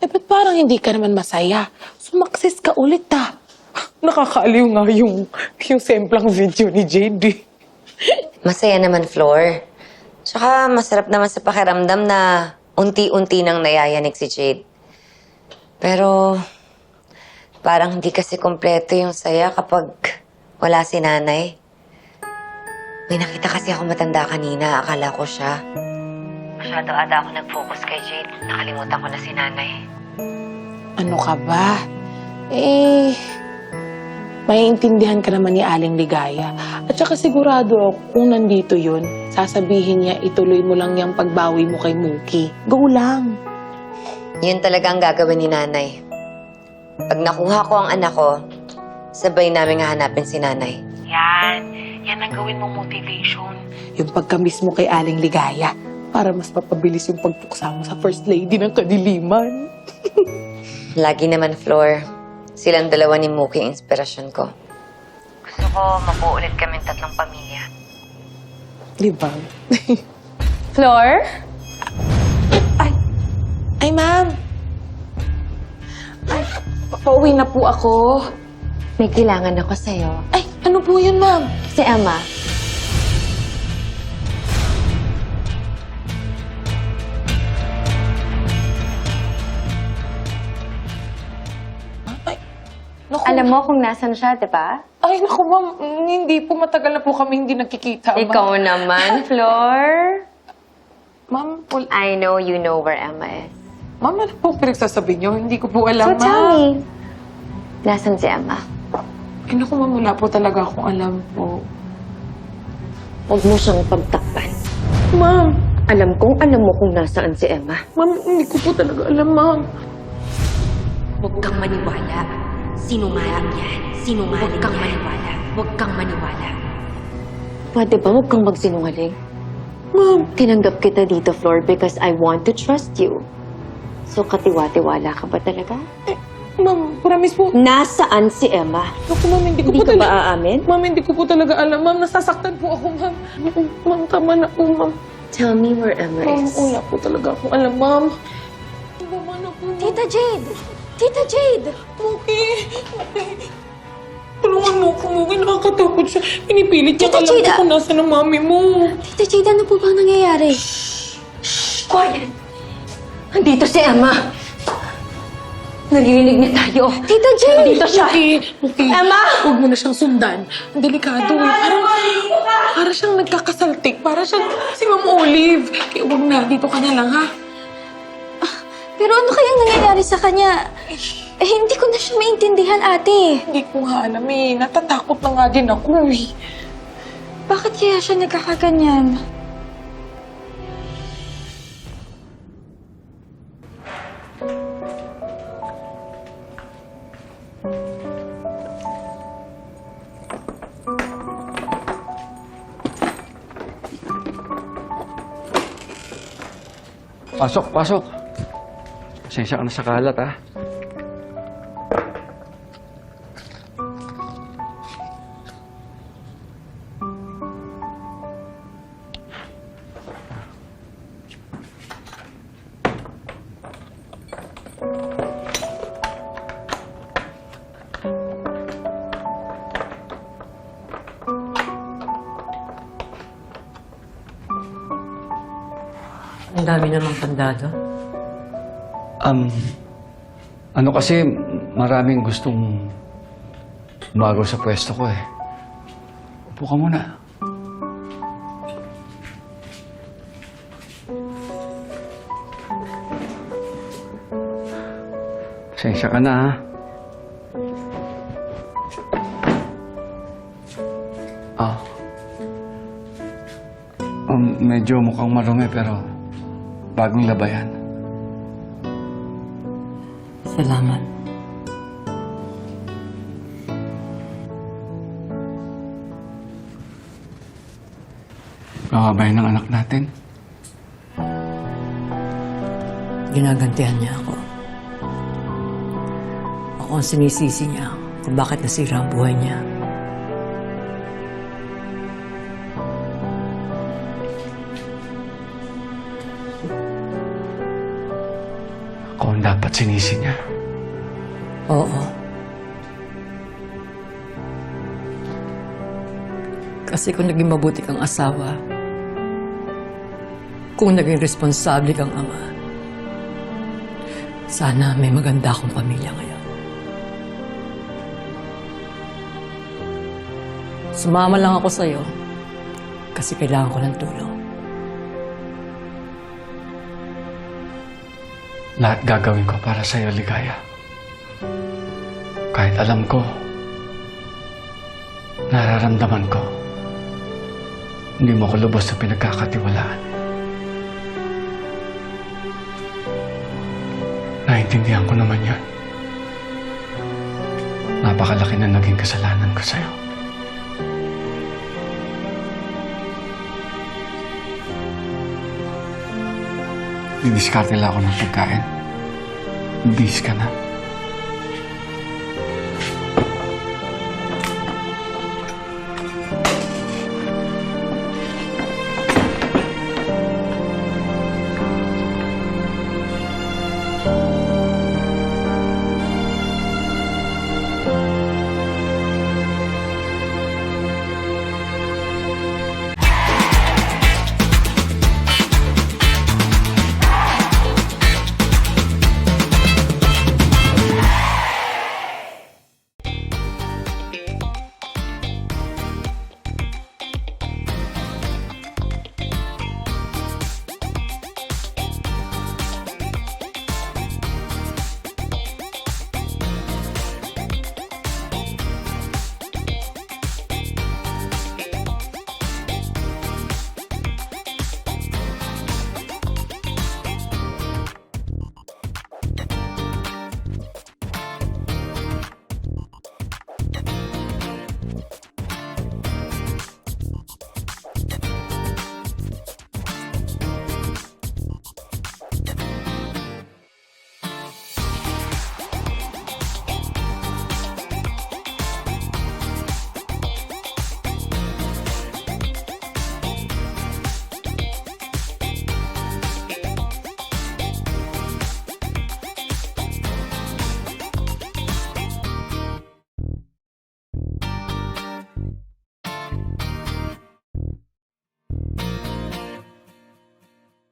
Eh, ba't parang hindi ka naman masaya? Sumakses ka ulit, ah. Nakakaaliw nga yung, yung semplang video ni JD. Masaya naman, Floor. Tsaka masarap naman sa pakiramdam na unti-unti nang nayayanig si Jade. Pero parang hindi kasi kompleto yung saya kapag wala si nanay. May nakita kasi ako matanda kanina. Akala ko siya. Masyado ata ako nag-focus kay Jade. Nakalimutan ko na si nanay. Ano ka ba? Eh, maiintindihan ka naman ni Aling Ligaya. At saka sigurado ako kung nandito yun, sasabihin niya ituloy mo lang yung pagbawi mo kay Mookie. Go lang. Yun talaga ang gagawin ni nanay. Pag nakuha ko ang anak ko, sabay namin hahanapin si nanay. Yan. Yan ang gawin mong motivation. Yung pagkamis mo kay Aling Ligaya para mas mapabilis yung pagpuksa mo sa First Lady ng kadiliman. Lagi naman, Floor. Silang dalawa ni Mookie ang inspirasyon ko. Gusto ko mabuo ulit kami tatlong pamilya. Di ba? Floor? Ay, ay ma'am. Ay, pa- pauwi na po ako. May kailangan ako sa'yo. Ay, ano po yun, ma'am? Si Emma. Alam mo kung nasan siya, di ba? Ay, naku, ma'am. Mm, Hindi po matagal na po kami hindi nakikita, ma'am. Ikaw naman, Floor. Ma'am, wal- I know you know where Emma is. ma'am, ano po pinagsasabi niyo? Hindi ko po alam, So ma'am. tell me, nasan si Emma? Ay, naku, ma'am, wala po talaga akong alam po. Huwag mo siyang pagtakpan. Ma'am, Alam kong alam mo kung nasaan si Emma. ma'am, hindi ko po talaga alam, ma'am. Huwag kang maniwala. Sinungaling yan. Sinungaling Huwag kang maniwala. Huwag kang maniwala. Pwede ba huwag kang magsinungaling? Ma'am, Tinanggap kita dito, Floor, because I want to trust you. So, katiwa-tiwala ka ba talaga? ma'am, promise po. Nasaan si Emma? Naku, ma'am, hindi ko Hindi po ka talaga... ba aamin? Ma'am, hindi ko po talaga alam, ma'am. Nasasaktan po ako, ma'am. Ma'am, tama na po, ma'am. Tell me where Emma Ma'am, is. wala po talaga akong alam, ma'am. Tama na po, ma'am. Tita Jade! Tita Jade! Okay. Okay. Tulungan mo ko, Muki. Nakakatakot siya. Pinipilit niya Tita alam Jade, ko kung nasa ng mami mo. Tita Jade, ano po bang nangyayari? Quiet! Andito si Emma! Naririnig niya tayo. Tita Jade! Andito siya! Okay, okay. Emma! Huwag mo na siyang sundan. Ang delikado eh. Parang, para siyang nagkakasaltik. Para siyang si Ma'am Olive. Kaya huwag na. Dito ka na lang, ha? Pero ano kayang nangyayari sa kanya? Eh, hindi ko na siya maintindihan, ate. Hindi ko nga alam eh. Natatakot na nga din ako eh. Bakit kaya siya nagkakaganyan? Pasok, pasok. Pasensya ka na sa kalat, ah. Ang dami namang tandado. Um, ano kasi, maraming gustong umago sa pwesto ko, eh. Upo ka muna. Pasensya ka na, ha? Ah. Um, medyo mukhang marumi pero bagong labayan. Salamat. Kakabay ng anak natin. Ginagantihan niya ako. Ako ang sinisisi niya kung bakit nasira ang buhay niya. Ang dapat sinisi niya. Oo. Kasi kung naging mabuti kang asawa, kung naging responsable kang ama, sana may maganda akong pamilya ngayon. Sumama lang ako sa'yo kasi kailangan ko ng tulong. Lahat gagawin ko para sa'yo, Ligaya. Kahit alam ko, nararamdaman ko, hindi mo ko lubos na pinagkakatiwalaan. Naintindihan ko naman yun. Napakalaki na naging kasalanan ko sa'yo. Didiskarte lang ako ng pagkain. Bis ka na.